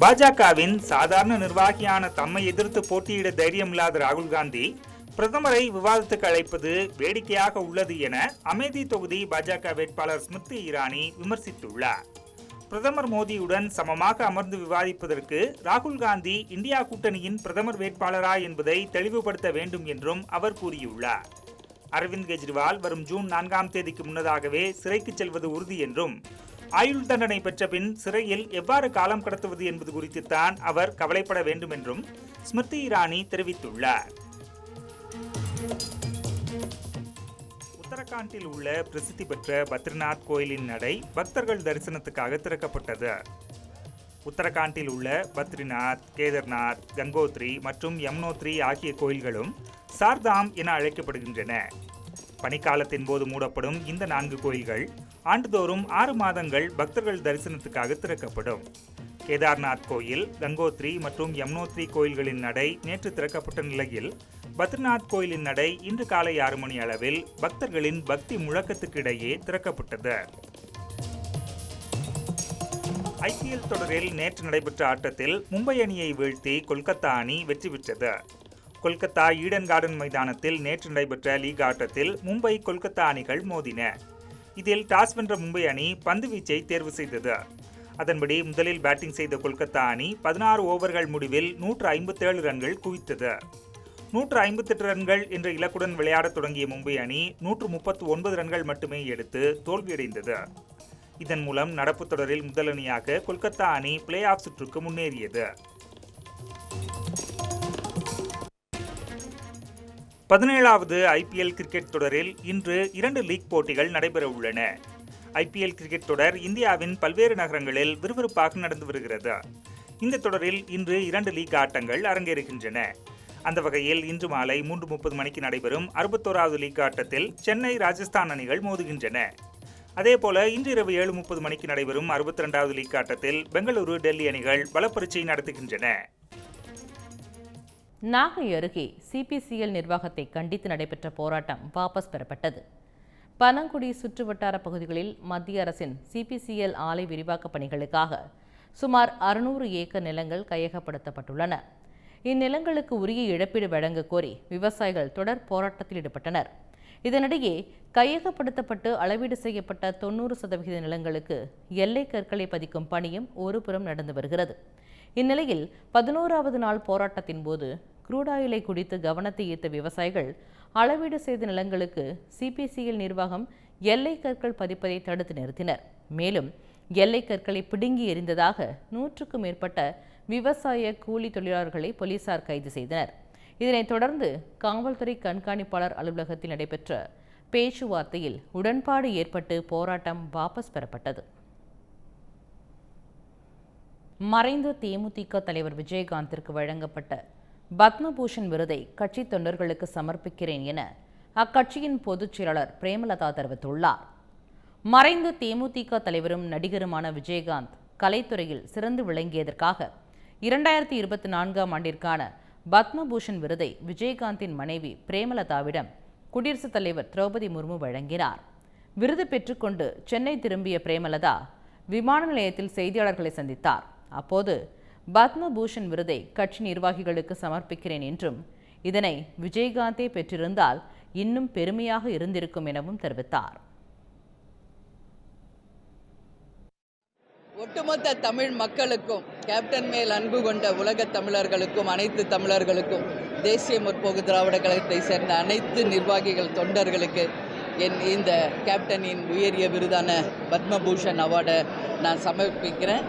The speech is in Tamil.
பாஜகவின் சாதாரண நிர்வாகியான தம்மை எதிர்த்து போட்டியிட தைரியம் இல்லாத ராகுல் காந்தி பிரதமரை விவாதத்துக்கு அழைப்பது வேடிக்கையாக உள்ளது என அமேதி தொகுதி பாஜக வேட்பாளர் ஸ்மிருதி இரானி விமர்சித்துள்ளார். பிரதமர் மோடியுடன் சமமாக அமர்ந்து விவாதிப்பதற்கு ராகுல் காந்தி இந்தியா கூட்டணியின் பிரதமர் வேட்பாளரா என்பதை தெளிவுபடுத்த வேண்டும் என்றும் அவர் கூறியுள்ளார். அரவிந்த் கெஜ்ரிவால் வரும் ஜூன் நான்காம் தேதிக்கு முன்னதாகவே சிறைக்கு செல்வது உறுதி என்றும் ஆயுள் தண்டனை பெற்ற பின் சிறையில் எவ்வாறு காலம் கடத்துவது என்பது குறித்து தான் அவர் கவலைப்பட வேண்டும் என்றும் ஸ்மிருதி இரானி தெரிவித்துள்ளார். உத்தரகாண்டில் உள்ள பிரசித்தி பெற்ற பத்ரிநாத் கோயிலின் நடை பக்தர்கள் தரிசனத்துக்காக திறக்கப்பட்டது. உத்தரகாண்டில் உள்ள பத்ரிநாத் கேதர்நாத் கங்கோத்ரி மற்றும் யமுனோத்ரி ஆகிய கோயில்களும் சார்தாம் என அழைக்கப்படுகின்றன. பனிக்காலத்தின் போது மூடப்படும் இந்த நான்கு கோயில்கள் ஆண்டுதோறும் ஆறு மாதங்கள் பக்தர்கள் தரிசனத்துக்காக திறக்கப்படும். கேதார்நாத் கோயில் கங்கோத்ரி மற்றும் யமுனோத்ரி கோயில்களின் நடை நேற்று திறக்கப்பட்ட நிலையில் பத்ரிநாத் கோயிலின் நடை இன்று காலை ஆறு மணி அளவில் பக்தர்களின் பக்தி முழக்கத்துக்கிடையே திறக்கப்பட்டது. ஐபிஎல் தொடரில் நேற்று நடைபெற்ற ஆட்டத்தில் மும்பை அணியை வீழ்த்தி கொல்கத்தா அணி வெற்றி பெற்றது. கொல்கத்தா ஈடன் கார்டன் மைதானத்தில் நேற்று நடைபெற்ற லீக் ஆட்டத்தில் மும்பை கொல்கத்தா அணிகள் மோதின. இதில் டாஸ் வென்ற மும்பை அணி பந்து வீச்சை தேர்வு செய்தது. அதன்படி முதலில் பேட்டிங் செய்த கொல்கத்தா அணி பதினாறு ஓவர்கள் முடிவில் நூற்று ஐம்பத்தேழு ரன்கள் குவித்தது. நூற்று ஐம்பத்தெட்டு ரன்கள் என்ற இலக்குடன் விளையாடத் தொடங்கிய மும்பை அணி நூற்று முப்பத்து ஒன்பது ரன்கள் மட்டுமே எடுத்து தோல்வியடைந்தது. இதன் மூலம் நடப்பு தொடரில் முதல் அணியாக கொல்கத்தா அணி பிளே ஆஃப் சுற்றுக்கு முன்னேறியது. பதினேழாவது ஐபிஎல் கிரிக்கெட் தொடரில் இன்று இரண்டு லீக் போட்டிகள் நடைபெற உள்ளன. ஐபிஎல் கிரிக்கெட் தொடர் இந்தியாவின் பல்வேறு நகரங்களில் விறுவிறுப்பாக நடந்து வருகிறது. இந்த தொடரில் இன்று இரண்டு லீக் ஆட்டங்கள் அரங்கேறுகின்றன. அந்த வகையில் இன்று மாலை மூன்று முப்பது மணிக்கு நடைபெறும் அறுபத்தோராவது லீக் ஆட்டத்தில் சென்னை ராஜஸ்தான் அணிகள் மோதுகின்றன. அதேபோல இன்று இரவு ஏழு முப்பது மணிக்கு நடைபெறும் அறுபத்தி ரெண்டாவது லீக் ஆட்டத்தில் பெங்களூரு டெல்லி அணிகள் பலப்பரீட்சை நடத்துகின்றன. நாகை அருகே சிபிசிஎல் நிர்வாகத்தை கண்டித்து நடைபெற்ற போராட்டம் வாபஸ் பெறப்பட்டது. பனங்குடி சுற்றுவட்டார பகுதிகளில் மத்திய அரசின் சிபிசிஎல் ஆலை விரிவாக்க பணிகளுக்காக சுமார் அறுநூறு ஏக்கர் நிலங்கள் கையகப்படுத்தப்பட்டுள்ளன. இந்நிலங்களுக்கு உரிய இழப்பீடு வழங்க கோரி விவசாயிகள் தொடர் போராட்டத்தில் ஈடுபட்டனர். இதனிடையே கையகப்படுத்தப்பட்டு அளவீடு செய்யப்பட்ட தொண்ணூறு சதவிகித நிலங்களுக்கு எல்லை கற்களை பதிக்கும் பணியும் ஒருபுறம் நடந்து வருகிறது. இந்நிலையில் பதினோராவது நாள் போராட்டத்தின் போது குரூடாயிலை குடித்து கவனத்தை ஈர்த்த விவசாயிகள் அளவீடு செய்த நிலங்களுக்கு சிபிசிஎல் நிர்வாகம் எல்லை கற்கள் பதிப்பதை தடுத்து நிறுத்தினர். மேலும் எல்லை கற்களை பிடுங்கி எறிந்ததாக நூற்றுக்கும் மேற்பட்ட விவசாய கூலி தொழிலாளர்களை போலீசார் கைது செய்தனர். இதனைத் தொடர்ந்து காவல்துறை கண்காணிப்பாளர் அலுவலகத்தில் நடைபெற்ற பேச்சுவார்த்தையில் உடன்பாடு ஏற்பட்டு போராட்டம் வாபஸ் பெறப்பட்டது. மறைந்த தேமுதிக தலைவர் விஜயகாந்திற்கு வழங்கப்பட்ட பத்மபூஷன் விருதை கட்சி தொண்டர்களுக்கு சமர்ப்பிக்கிறேன் என அக்கட்சியின் பொதுச் செயலாளர் பிரேமலதா தெரிவித்துள்ளார். மறைந்த தேமுதிக தலைவரும் நடிகருமான விஜயகாந்த் கலைத்துறையில் சிறந்து விளங்கியதற்காக இரண்டாயிரத்தி இருபத்தி நான்காம் ஆண்டிற்கான பத்மபூஷன் விருதை விஜயகாந்தின் மனைவி பிரேமலதாவிடம் குடியரசுத் தலைவர் திரௌபதி முர்மு வழங்கினார். விருது பெற்றுக்கொண்டு சென்னை திரும்பிய பிரேமலதா விமான நிலையத்தில் செய்தியாளர்களை சந்தித்தார். அப்போது பத்மபூஷன் விருதை கட்சி நிர்வாகிகளுக்கு சமர்ப்பிக்கிறேன் என்றும் இதனை விஜயகாந்தே பெற்றிருந்தால் இன்னும் பெருமையாக இருந்திருக்கும் எனவும் தெரிவித்தார். ஒட்டுமொத்த தமிழ் மக்களுக்கும் கேப்டன் மேல் அன்பு கொண்ட உலக தமிழர்களுக்கும் அனைத்து தமிழர்களுக்கும் தேசிய முற்போக்கு திராவிட கழகத்தை சேர்ந்த அனைத்து நிர்வாகிகள் தொண்டர்களுக்கு என் இந்த கேப்டனின் உயரிய விருதான பத்மபூஷன் அவார்டை நான் சமர்ப்பிக்கிறேன்.